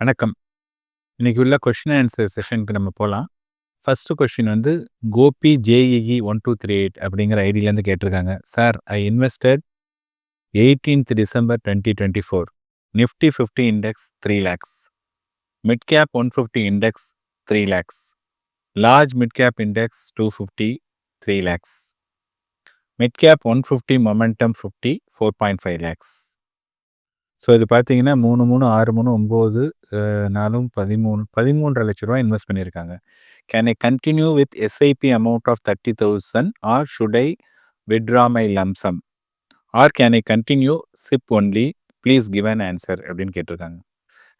வணக்கம். இன்றைக்கி உள்ள கொஷின் ஆன்சர் செஷனுக்கு நம்ம போகலாம் ஃபஸ்ட்டு கொஷின் வந்து Gopi JEE one two three eight அப்படிங்கிற ஐடியிலேருந்து கேட்டிருக்காங்க sir I invested eighteenth December twenty twenty four Nifty fifty index three lakhs mid cap one fifty index three lakhs large mid cap index two fifty three lakhs mid cap one fifty momentum fifty four point five lakhs so இது பார்த்தீங்கன்னா மூணு மூணு ஆறு மூணு ஒம்பது நாலும் பதிமூணு பதிமூன்றரை லட்ச ரூபா இன்வெஸ்ட் பண்ணியிருக்காங்க. Can I continue with SIP amount of thirty thousand or should I withdraw my lump sum or can I continue SIP only please give an answer அப்படின்னு கேட்டிருக்காங்க.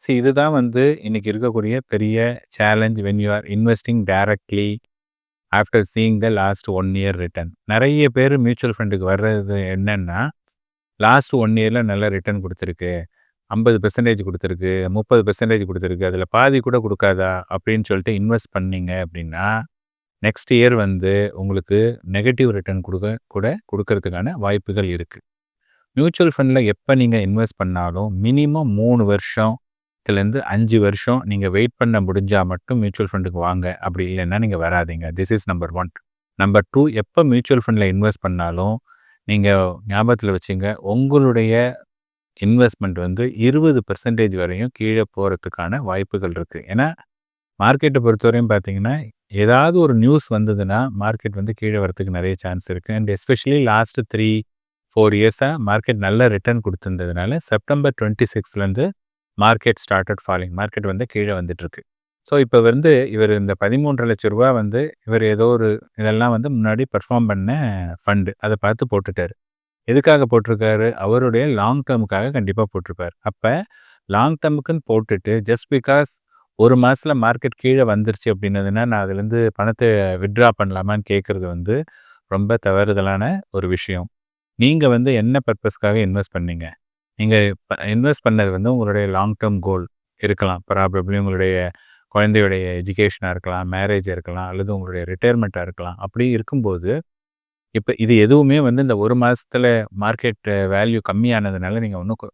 ஸோ இதுதான் வந்து இன்றைக்கி இருக்கக்கூடிய பெரிய challenge when you are investing directly after seeing the last one year return நிறைய பேர் mutual ஃபண்டுக்கு வர்றது என்னென்னா லாஸ்ட் ஒன் இயரில் நல்லா ரிட்டர்ன் கொடுத்துருக்கு. ஐம்பது பெர்சன்டேஜ் கொடுத்துருக்கு. முப்பது பெர்சன்டேஜ் கொடுத்துருக்கு. அதில் பாதி கூட கொடுக்காதா? அப்படின்னு சொல்லிட்டு இன்வெஸ்ட் பண்ணீங்க அப்படின்னா நெக்ஸ்ட் இயர் வந்து உங்களுக்கு நெகட்டிவ் ரிட்டர்ன் கொடுக்க கூட கொடுக்கறதுக்கான வாய்ப்புகள் இருக்குது மியூச்சுவல் ஃபண்டில் எப்போ நீங்கள் இன்வெஸ்ட் பண்ணாலும் மினிமம் மூணு வருஷத்துலேருந்து அஞ்சு வருஷம் நீங்கள் வெயிட் பண்ண முடிஞ்சால் மட்டும் மியூச்சுவல் ஃபண்டுக்கு வாங்க. அப்படி இல்லைன்னா நீங்கள் வராதிங்க. This is number one number two எப்போ மியூச்சுவல் ஃபண்டில் இன்வெஸ்ட் பண்ணாலும் நீங்கள் ஞாபகத்தில் வச்சுங்க உங்களுடைய இன்வெஸ்ட்மெண்ட் வந்து இருபது பெர்சன்டேஜ் வரையும் கீழே போகிறதுக்கான வாய்ப்புகள் இருக்குது ஏன்னா மார்க்கெட்டை பொறுத்தவரையும் பார்த்தீங்கன்னா ஏதாவது ஒரு நியூஸ் வந்ததுன்னா மார்க்கெட் வந்து கீழே வரத்துக்கு நிறைய சான்ஸ் இருக்குது and especially last three four இயர்ஸாக மார்க்கெட் நல்ல ரிட்டர்ன் கொடுத்துருந்ததுனால செப்டம்பர் டுவெண்ட்டி சிக்ஸ்லேருந்து மார்க்கெட் ஸ்டார்டட் ஃபாலிங் மார்க்கெட் வந்து கீழே வந்துட்டுருக்கு ஸோ இப்போ வந்து இவர் இந்த பதிமூன்றரை லட்ச ரூபா வந்து இவர் ஏதோ ஒரு இதெல்லாம் வந்து முன்னாடி பர்ஃபார்ம் பண்ண ஃபண்டு அதை பார்த்து போட்டுட்டார். எதுக்காக போட்டிருக்காரு? அவருடைய லாங் டேர்முக்காக கண்டிப்பாக போட்டிருப்பார். அப்போ லாங் டேர்முக்குன்னு போட்டுட்டு ஜஸ்ட் பிகாஸ் ஒரு மாதத்தில் மார்க்கெட் கீழே வந்துருச்சு அப்படின்னதுன்னா நான் அதுலேருந்து பணத்தை விட்ரா பண்ணலாமான்னு கேட்குறது வந்து ரொம்ப தவறுதலான ஒரு விஷயம். நீங்கள் வந்து என்ன பர்பஸ்க்காக இன்வெஸ்ட் பண்ணீங்க? நீங்கள் இன்வெஸ்ட் பண்ணது வந்து உங்களுடைய லாங் டேர்ம் கோல் இருக்கலாம். ப்ராபப்ளி உங்களுடைய குழந்தையுடைய எஜுகேஷனாக இருக்கலாம் மேரேஜ் இருக்கலாம் அல்லது உங்களுடைய ரிட்டையர்மெண்ட்டாக இருக்கலாம். அப்படி இருக்கும்போது இப்போ இது எதுவுமே வந்து இந்த ஒரு மாதத்தில் மார்க்கெட் வேல்யூ கம்மியானதுனால நீங்கள் ஒன்றும்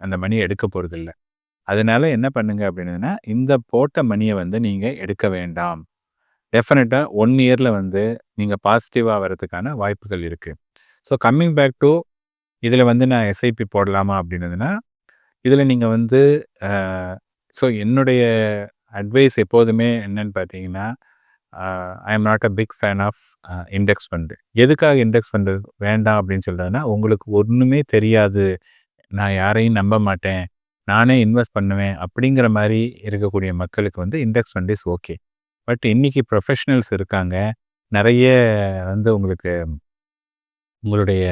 அந்த மணியை எடுக்க போகிறதில்ல அதனால என்ன பண்ணுங்க அப்படின்னா இந்த போட்ட மணியை வந்து நீங்கள் எடுக்க வேண்டாம். டெஃபினட்டாக ஒன் இயரில் வந்து நீங்கள் பாசிட்டிவாக வரதுக்கான வாய்ப்புகள் இருக்குது ஸோ கம்மிங் பேக் டு இதில் வந்து நான் எஸ்ஐபி போடலாமா அப்படின்னதுன்னா இதில் நீங்கள் வந்து ஸோ என்னுடைய அட்வைஸ் எப்போதுமே என்னன்னு பார்த்தீங்கன்னா I am not a big fan of index fund எதுக்காக இண்டெக்ஸ் ஃபண்டு வேண்டாம் அப்படின்னு சொல்கிறதுனா உங்களுக்கு ஒன்றுமே தெரியாது. நான் யாரையும் நம்ப மாட்டேன். நானே இன்வெஸ்ட் பண்ணுவேன் அப்படிங்கிற மாதிரி இருக்கக்கூடிய மக்களுக்கு வந்து index fund is okay but இன்றைக்கி ப்ரொஃபஷ்னல்ஸ் இருக்காங்க. நிறைய வந்து உங்களுக்கு உங்களுடைய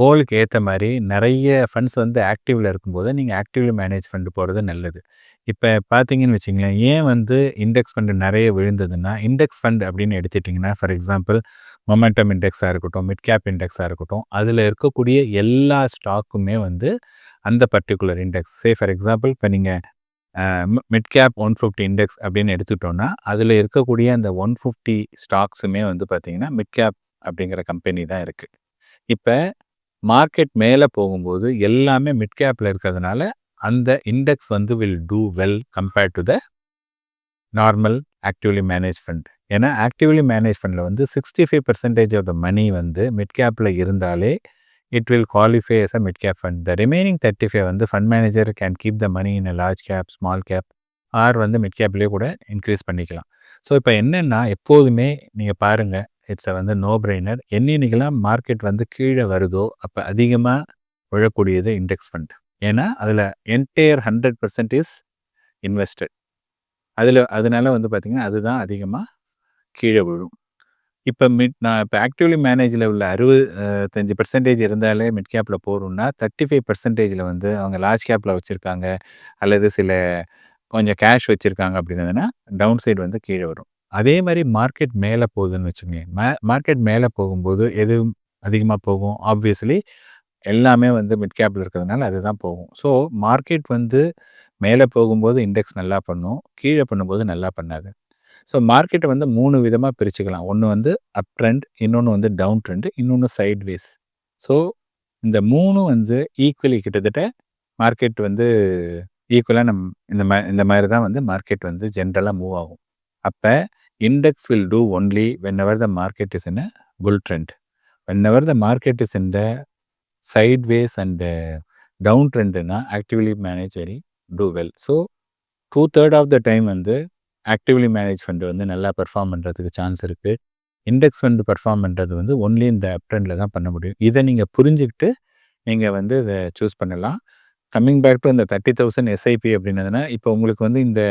கோலுக்கு ஏற்ற மாதிரி நிறைய ஃபண்ட்ஸ் வந்து ஆக்டிவில் இருக்கும்போது நீங்கள் ஆக்டிவ்லி மேனேஜ் ஃபண்டு போகிறது நல்லது. இப்போ பார்த்தீங்கன்னு வச்சிங்களேன் ஏன் வந்து இண்டெக்ஸ் ஃபண்டு நிறைய விழுந்ததுன்னா இண்டெக்ஸ் ஃபண்ட் அப்படின்னு எடுத்துட்டிங்கன்னா ஃபார் எக்ஸாம்பிள் மொமெண்டம் இண்டெக்ஸாக இருக்கட்டும் மிட் கேப் இண்டெக்ஸாக இருக்கட்டும் அதில் இருக்கக்கூடிய எல்லா ஸ்டாக்குமே வந்து அந்த particular index. Say for example இப்போ நீங்கள் mid cap one fifty index அப்படின்னு எடுத்துட்டோன்னா அதில் இருக்கக்கூடிய அந்த ஒன் ஃபிஃப்டி ஸ்டாக்ஸுமே வந்து பார்த்திங்கன்னா மிட் கேப் அப்படிங்கிற கம்பெனி தான் இருக்குது இப்போ மார்க்கெட் மேலே போகும்போது எல்லாமே மிட் கேப்பில் இருக்கிறதுனால அந்த இண்டெக்ஸ் வந்து will do well compared to the normal actively manage fund ஏன்னா ஆக்டிவ்லி மேனேஜ் ஃபண்டில் வந்து sixty five percentage of the money வந்து மிட் கேப்பில் இருந்தாலே it will qualify as a mid cap fund the remaining thirty five வந்து fund manager can keep the money in a large cap small cap or வந்து mid கேப்லேயே கூட increase பண்ணிக்கலாம். So இப்போ என்னென்னா எப்போதுமே நீங்கள் பாருங்கள் இட்ஸ் வந்து நோ பிரெய்னர் என்னென்னைக்கெல்லாம் மார்க்கெட் வந்து கீழே வருதோ அப்போ அதிகமாக விழக்கூடியது இண்டெக்ஸ் ஃபண்ட் ஏன்னா அதில் entire hundred percent is invested அதில் அதனால வந்து பார்த்திங்கன்னா அதுதான் அதிகமாக கீழே விழும். இப்போ மிட் நான் இப்போ ஆக்டிவ்லி மேனேஜில் உள்ள அறுபத்தஞ்சு பர்சன்டேஜ் இருந்தாலே மிட் கேப்பில் போகிறோம்னா தேர்ட்டி ஃபைவ் பர்சன்டேஜில் வந்து அவங்க லார்ஜ் கேப்பில் வச்சுருக்காங்க அல்லது சில கொஞ்சம் கேஷ் வச்சுருக்காங்க அப்படின்னா டவுன் சைடு வந்து கீழே வரும். அதே மாதிரி மார்க்கெட் மேலே போகுதுன்னு வச்சுக்கோங்க மே மார்க்கெட் மேலே போகும்போது எது அதிகமாக போகும்? ஆப்வியஸ்லி எல்லாமே வந்து மிட் கேப்பில் இருக்கிறதுனால அதுதான் போகும். ஸோ மார்க்கெட் வந்து மேலே போகும்போது இண்டெக்ஸ் நல்லா பண்ணும். கீழே பண்ணும்போது நல்லா பண்ணாது. ஸோ மார்க்கெட்டை வந்து மூணு விதமாக பிரிச்சுக்கலாம். ஒன்று வந்து அப் ட்ரெண்ட் இன்னொன்று வந்து டவுன் ட்ரெண்ட் இன்னொன்று சைட்வேஸ் ஸோ இந்த மூணும் வந்து ஈக்குவலி கிட்டத்தட்ட மார்க்கெட் வந்து ஈக்குவலாக நம் இந்த மா இந்த மாதிரி தான் வந்து மார்க்கெட் வந்து ஜென்ரலாக மூவ் ஆகும். அப்போ index will do only when ever the market is in a bull trend when ever the market is in the sideways and down ட்ரெண்டுனா actively manage very too well so two third of the time வந்து actively manage fund வந்து நல்லா perform பண்ணுறதுக்கு chance இருக்குது index fund perform பண்ணுறது வந்து only இந்த அப் ட்ரெண்டில் தான் பண்ண முடியும். இதை நீங்கள் புரிஞ்சுக்கிட்டு நீங்கள் வந்து இதை சூஸ் பண்ணலாம். கம்மிங் பேக் டு இந்த தேர்ட்டி தௌசண்ட் எஸ்ஐபி அப்படின்னதுன்னா இப்போ உங்களுக்கு வந்து இந்த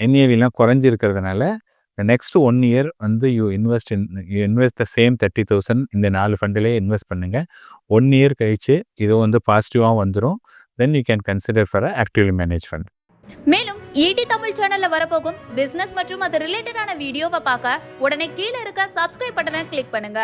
என்ஏவிலாம் குறைஞ்சிருக்கிறதுனால இந்த நெக்ஸ்ட் ஒன் இயர் வந்து you invest in you invest the same thirty thousand இந்த நாலு ஃபண்டிலே இன்வெஸ்ட் பண்ணுங்கள் ஒன் இயர் கழிச்சு இது வந்து பாசிட்டிவாக வந்துடும் then you can consider for actively manage fund மேலும் ஈடி தமிழ் சேனல்ல வரப்போகும் பிசினஸ் மற்றும் அது ரிலேட்டடான வீடியோவை பார்க்க உடனே கீழே இருக்க சப்ஸ்கிரைப் பட்டனை கிளிக் பண்ணுங்க.